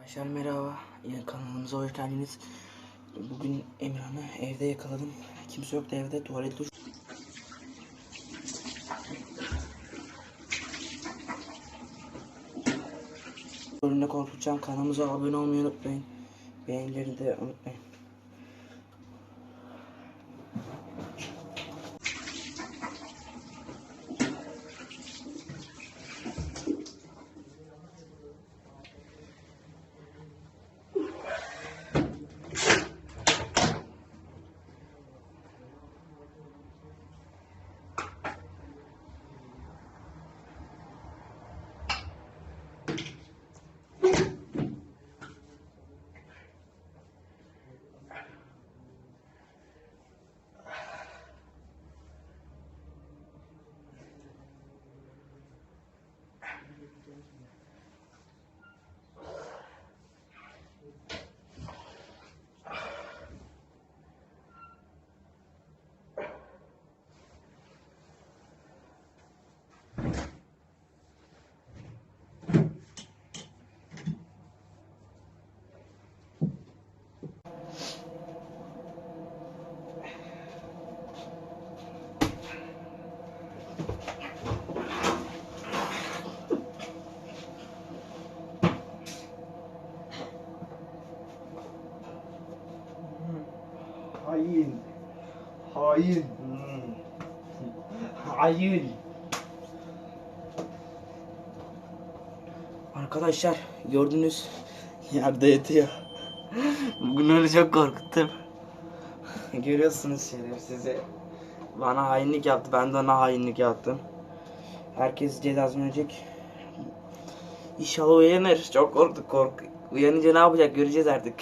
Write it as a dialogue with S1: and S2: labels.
S1: Arkadaşlar merhaba. Yine kanalımıza hoş geldiniz. Bugün Emirhan'ı evde yakaladım. Kimse yoktu evde. Tuvalet duş. Bölümde korkutacağım. Kanalımıza abone olmayı unutmayın. Beğenileri de unutmayın.
S2: Hain. Hain. Hain.
S1: Arkadaşlar gördünüz yerde yatıyor. Bugün öyle çok korkuttum. Görüyorsunuz şerefsizi. Bana hainlik yaptı. Ben de ona hainlik yaptım. Herkes cezasını ödeyecek. İnşallah uyanır. Çok korktuk kork. Uyanınca ne yapacak göreceğiz artık.